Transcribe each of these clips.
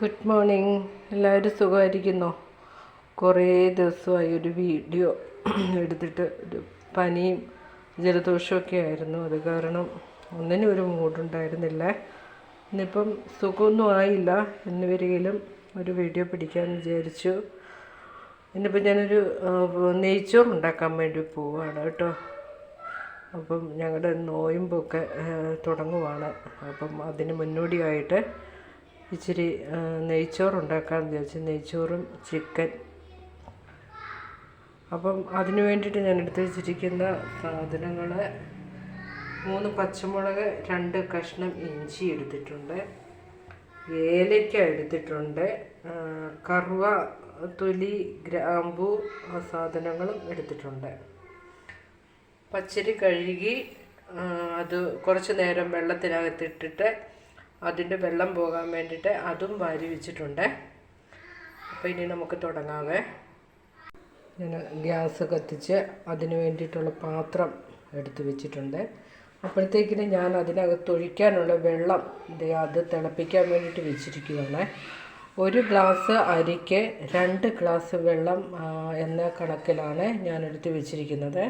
Good morning എല്ലാവരും സുഖമായിരിക്കുന്നോ? കുറേ ദിവസമായി ഒരു വീഡിയോ എടുത്തിട്ട് ഒരു പനിയും ജലദോഷമൊക്കെ ആയിരുന്നു. അത് കാരണം ഒന്നിനും ഒരു മൂഡുണ്ടായിരുന്നില്ല. ഇന്നിപ്പം സുഖമൊന്നും ആയില്ല. എന്ന് വരികയിലും ഒരു വീഡിയോ പിടിക്കാമെന്ന് വിചാരിച്ചു. ഇന്നിപ്പം ഞാനൊരു നെയ്ച്ചോറ് ഉണ്ടാക്കാൻ വേണ്ടി പോവുകയാണ് കേട്ടോ. അപ്പം ഞങ്ങളുടെ നോയമ്പൊക്കെ തുടങ്ങുവാണ്. അപ്പം അതിന് മുന്നോടിയായിട്ട് ഇച്ചിരി നെയ്ച്ചോറുണ്ടാക്കാൻ വിചാരിച്ചു നെയ്ച്ചോറും ചിക്കൻ. അപ്പം അതിനു വേണ്ടിയിട്ട് ഞാൻ എടുത്ത് വെച്ചിരിക്കുന്ന സാധനങ്ങൾ മൂന്ന് പച്ചമുളക് രണ്ട് കഷ്ണം ഇഞ്ചി എടുത്തിട്ടുണ്ട്. ഏലയ്ക്ക എടുത്തിട്ടുണ്ട്. കറുവ തൊലി ഗ്രാമ്പു സാധനങ്ങളും എടുത്തിട്ടുണ്ട്. പച്ചരി കഴുകി അത് കുറച്ച് നേരം വെള്ളത്തിനകത്തിട്ടിട്ട് അതിന്റെ വെള്ളം പോകാൻ വേണ്ടിയിട്ട് അതും വാരി വെച്ചിട്ടുണ്ട്. അപ്പോൾ ഇനി നമുക്ക് തുടങ്ങാവേ. ഞാൻ ഗ്യാസ് കത്തിച്ച് അതിന് വേണ്ടിയിട്ടുള്ള പാത്രം എടുത്ത് വെച്ചിട്ടുണ്ട്. അപ്പോഴത്തേക്കിന് ഞാൻ അതിനകത്ത് ഒഴിക്കാനുള്ള വെള്ളം അത് തിളപ്പിക്കാൻ വേണ്ടിയിട്ട് വെച്ചിരിക്കുകയാണ്. ഒരു ഗ്ലാസ് അരിക്ക് രണ്ട് ഗ്ലാസ് വെള്ളം എന്ന കണക്കിലാണ് ഞാൻ എടുത്ത് വെച്ചിരിക്കുന്നത്.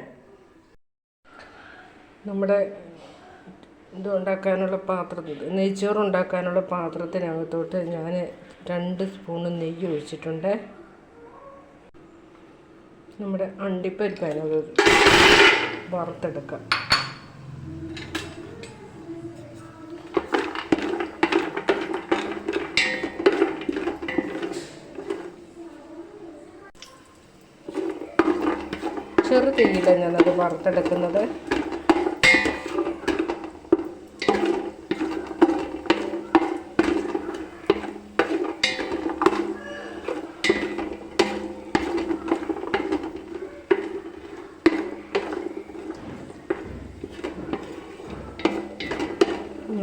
നമ്മുടെ ഇത് ഉണ്ടാക്കാനുള്ള പാത്രത്തിൽ നെയ്ച്ചോറ് ഉണ്ടാക്കാനുള്ള പാത്രത്തിനകത്തോട്ട് ഞാൻ രണ്ട് സ്പൂണ് നെയ്യ് ഒഴിച്ചിട്ടുണ്ട്. നമ്മുടെ അണ്ടിപ്പരിപ്പ് അതിനകത്ത് വറുത്തെടുക്കാം. ചെറു ഞാനത് വറുത്തെടുക്കുന്നത്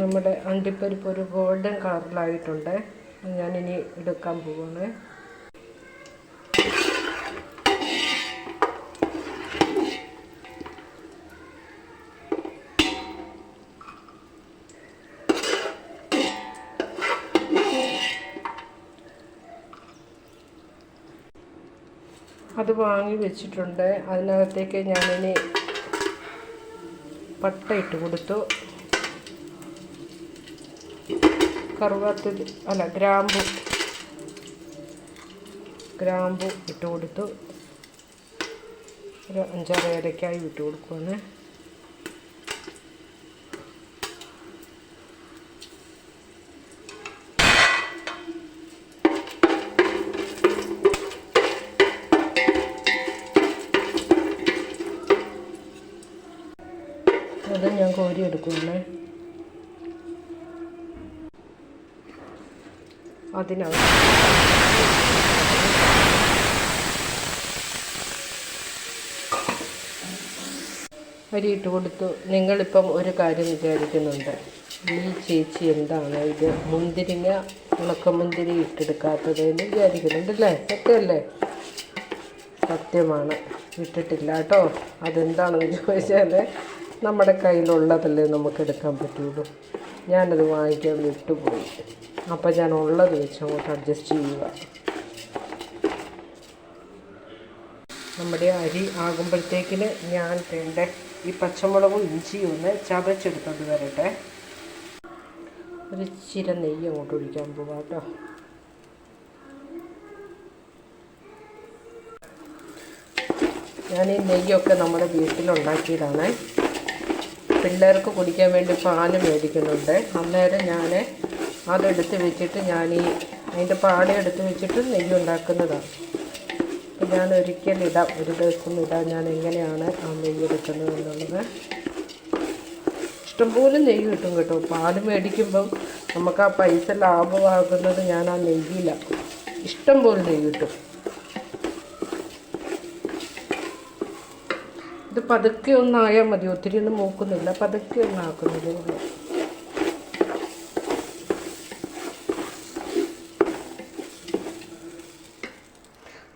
നമ്മുടെ അണ്ടിപ്പരിപ്പ് ഒരു ഗോൾഡൻ കളറിലായിട്ടുണ്ട്. ഞാനിനി എടുക്കാൻ പോവാണ്. അത് വാങ്ങി വെച്ചിട്ടുണ്ട്. അതിനകത്തേക്ക് ഞാനിനി പട്ട ഇട്ട് കൊടുത്തു. കറുവാത്തുള്ളി അല്ല ഗ്രാമ്പു. ഗ്രാമ്പു ഇട്ട് കൊടുത്തു ഒരു അഞ്ചാറ് ഏലക്കായി ഇട്ട് കൊടുക്കുവാണ് അത് ഞാൻ കോരി എടുക്കുവാണേ. അതിനകത്ത് അരി ഇട്ട് കൊടുത്തു. നിങ്ങളിപ്പം ഒരു കാര്യം വിചാരിക്കുന്നുണ്ട്. ഈ ചേച്ചി എന്താണ് ഇത് മുന്തിരിങ്ങ ഉണക്കമുന്തിരി ഇട്ടെടുക്കാത്തത് എന്ന് വിചാരിക്കുന്നുണ്ട് അല്ലേ? സത്യമല്ലേ? സത്യമാണ്. ഇട്ടിട്ടില്ല കേട്ടോ. അതെന്താണെന്ന് ചോദിച്ചാൽ നമ്മുടെ കയ്യിലുള്ളതല്ലേ നമുക്ക് എടുക്കാൻ പറ്റുള്ളൂ. ഞാനത് വാങ്ങിക്കാൻ വിട്ടുപോയി. അപ്പോൾ ഞാൻ ഉള്ളത് വെച്ച് അങ്ങോട്ട് അഡ്ജസ്റ്റ് ചെയ്യുക. നമ്മുടെ അരി ആകുമ്പോഴത്തേക്കിന് ഞാൻ വേണ്ട ഈ പച്ചമുളകും ഇഞ്ചിയും ഒന്ന് ചതച്ചെടുത്തോണ്ട് വരട്ടെ. ഒരു ചിര നെയ്യ് അങ്ങോട്ട് ഒഴിക്കാൻ പോവാം കേട്ടോ ഞാൻ ഈ നെയ്യൊക്കെ നമ്മുടെ വീട്ടിലുണ്ടാക്കിയതാണ്. പിള്ളേർക്ക് കുടിക്കാൻ വേണ്ടി പാൽ മേടിക്കുന്നുണ്ട്. അന്നേരം ഞാൻ അതെടുത്ത് വെച്ചിട്ട് ഞാൻ ഈ അതിന്റെ പാട എടുത്ത് വെച്ചിട്ട് നെയ്യ് ഉണ്ടാക്കുന്നതാണ് അപ്പം ഞാൻ ഒരിക്കൽ ഇടാം. ഒരു ദിവസം ഇടാം. ഞാൻ എങ്ങനെയാണ് ആ നെയ്യ് എടുക്കുന്നത് എന്നുള്ളത്. ഇഷ്ടംപോലെ നെയ്യ് കിട്ടും കേട്ടോ. പാൽ മേടിക്കുമ്പം നമുക്ക് ആ പൈസ ലാഭമാകുന്നത് ഞാൻ ആ നെയ്യിലാണ് ഇഷ്ടംപോലെ നെയ്യ് കിട്ടും. ഇത് പതുക്കെ ഒന്നായാൽ മതി. ഒത്തിരി ഒന്നും മൂക്കുന്നില്ല. പതുക്കെ ഒന്നാക്കുന്നതേ ഉള്ളൂ.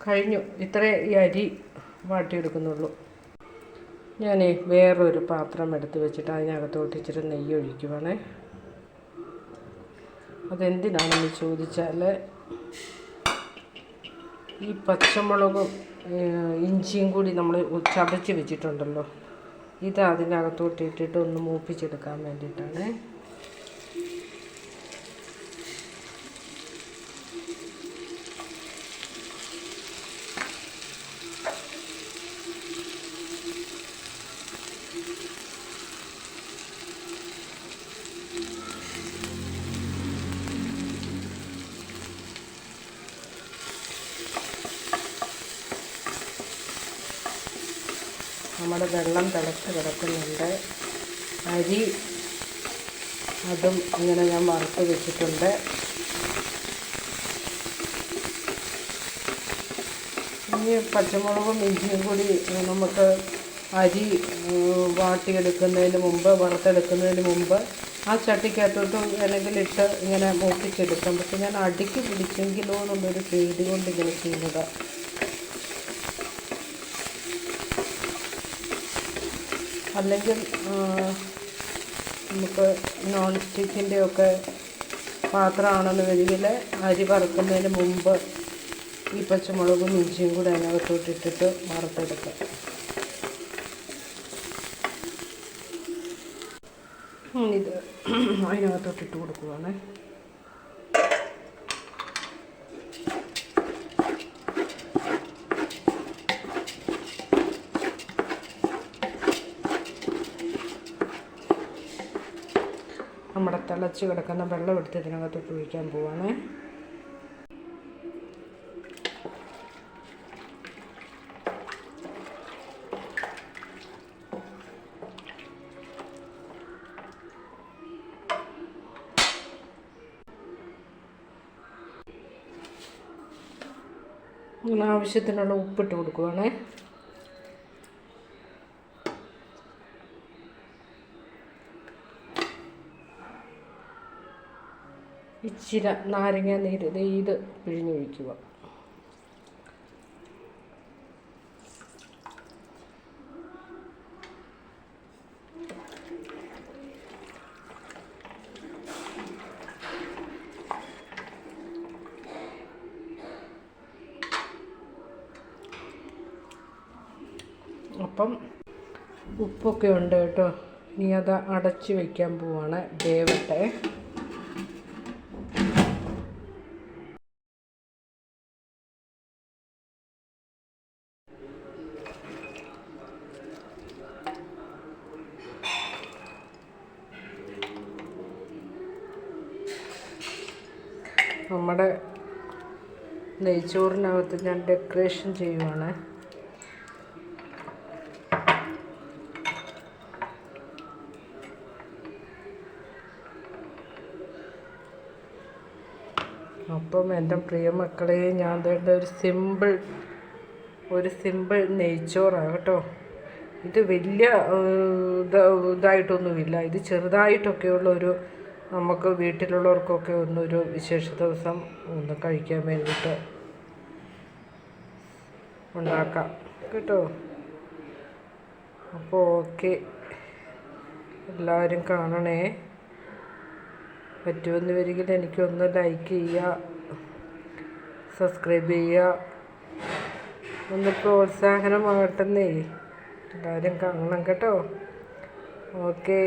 കഴിഞ്ഞു. ഇത്രേ ഈ അരി വാട്ടിയെടുക്കുന്നുള്ളൂ. ഞാൻ വേറൊരു പാത്രം എടുത്ത് വെച്ചിട്ട് അതിനകത്തോട്ട് ഇച്ചിരി നെയ്യ് ഒഴിക്കുവാണേ. അതെന്തിനാണെന്ന് ചോദിച്ചാൽ ഈ പച്ചമുളകും ഇഞ്ചിയും കൂടി നമ്മൾ ചതച്ച് വെച്ചിട്ടുണ്ടല്ലോ. ഇത് അതിനകത്തോട്ട് ഇട്ടിട്ട് ഒന്ന് മൂപ്പിച്ചെടുക്കാൻ വേണ്ടിയിട്ടാണ്. നമ്മുടെ വെള്ളം തിളച്ച് കിടക്കുന്നുണ്ട്. അരി അതും ഇങ്ങനെ ഞാൻ വറുത്ത് വെച്ചിട്ടുണ്ട്. ഇനി പച്ചമുളകും ഇഞ്ചിയും കൂടി നമുക്ക് അരി വാട്ടിയെടുക്കുന്നതിന് മുമ്പ് വറുത്തെടുക്കുന്നതിന് മുമ്പ് ആ ചട്ടിക്കകത്തോട്ട് അല്ലെങ്കിൽ ഇട്ട് ഇങ്ങനെ മൂപ്പിച്ചെടുക്കാം. പക്ഷെ ഞാൻ അടിക്ക് പിടിച്ചെങ്കിലോ എന്നുള്ളൊരു പേടി കൊണ്ട് ഇങ്ങനെ ചെയ്യുന്നതാണ് അല്ലെങ്കിൽ നമുക്ക് നോൺ സ്റ്റിക്കിന്റെ ഒക്കെ പാത്രമാണെന്ന് വരികിൽ അരി വറുക്കുന്നതിന് മുമ്പ് ഈ പച്ചമുളകും ഇഞ്ചിയും കൂടെ അതിനകത്തോട്ടിട്ടിട്ട് വറുത്തെടുക്കാം. ഇത് അതിനകത്തോട്ടിട്ട് കൊടുക്കുവാണേ നമ്മുടെ തിളച്ച് കിടക്കുന്ന വെള്ളം എടുത്ത് ഇതിനകത്തോട്ട് ഒഴിക്കാൻ പോവാണേ. ആവശ്യത്തിനുള്ള ഉപ്പിട്ട് കൊടുക്കുവാണേ. ഇച്ചിരി നാരങ്ങ നീര് ഇത് പിഴിഞ്ഞൊഴിക്കുക അപ്പം ഉപ്പൊക്കെ ഉണ്ട് കേട്ടോ. ഇനി അത് അടച്ച് വയ്ക്കാൻ പോവാണ്. വേവട്ടെ. നമ്മുടെ നെയ്ച്ചോറിനകത്ത് ഞാൻ ഡെക്കറേഷൻ ചെയ്യുവാണ്. അപ്പം എന്റെ പ്രിയ മക്കളെ ഞാൻ തേണ്ട ഒരു സിമ്പിൾ ഒരു സിമ്പിൾ നെയ്ച്ചോറാണ് കേട്ടോ. ഇത് വലിയ ഇതായിട്ടൊന്നുമില്ല. ഇത് ചെറുതായിട്ടൊക്കെയുള്ള ഒരു നമുക്ക് വീട്ടിലുള്ളവർക്കൊക്കെ ഒന്നൊരു വിശേഷ ദിവസം ഒന്ന് കഴിക്കാൻ വേണ്ടിയിട്ട് ഉണ്ടാക്കാം. കേട്ടോ? അപ്പോൾ ഓക്കെ. എല്ലാവരും കാണണേ. പറ്റുമെന്ന് വരികിൽ എനിക്കൊന്ന് ലൈക്ക് ചെയ്യുക സബ്സ്ക്രൈബ് ചെയ്യുക. ഒന്ന് പ്രോത്സാഹനമാകട്ടെന്നേ എല്ലാവരും കാണണം കേട്ടോ. ഓക്കെ.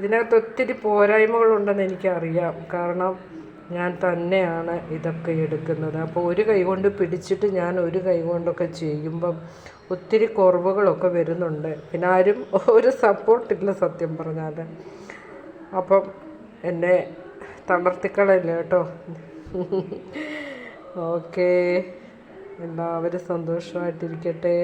ഇതിനകത്ത് ഒത്തിരി പോരായ്മകളുണ്ടെന്ന് എനിക്കറിയാം. കാരണം ഞാൻ തന്നെയാണ് ഇതൊക്കെ എടുക്കുന്നത്. അപ്പോൾ ഒരു കൈ കൊണ്ട് പിടിച്ചിട്ട് ഞാൻ ഒരു കൈ കൊണ്ടൊക്കെ ചെയ്യുമ്പം ഒത്തിരി കുറവുകളൊക്കെ വരുന്നുണ്ട്. പിന്നെ ആരും ഒരു സപ്പോർട്ടില്ല സത്യം പറഞ്ഞാൽ അപ്പം എന്നെ തളർത്തിക്കളയില്ല കേട്ടോ? ഓക്കേ. എല്ലാവരും സന്തോഷമായിട്ടിരിക്കട്ടെ?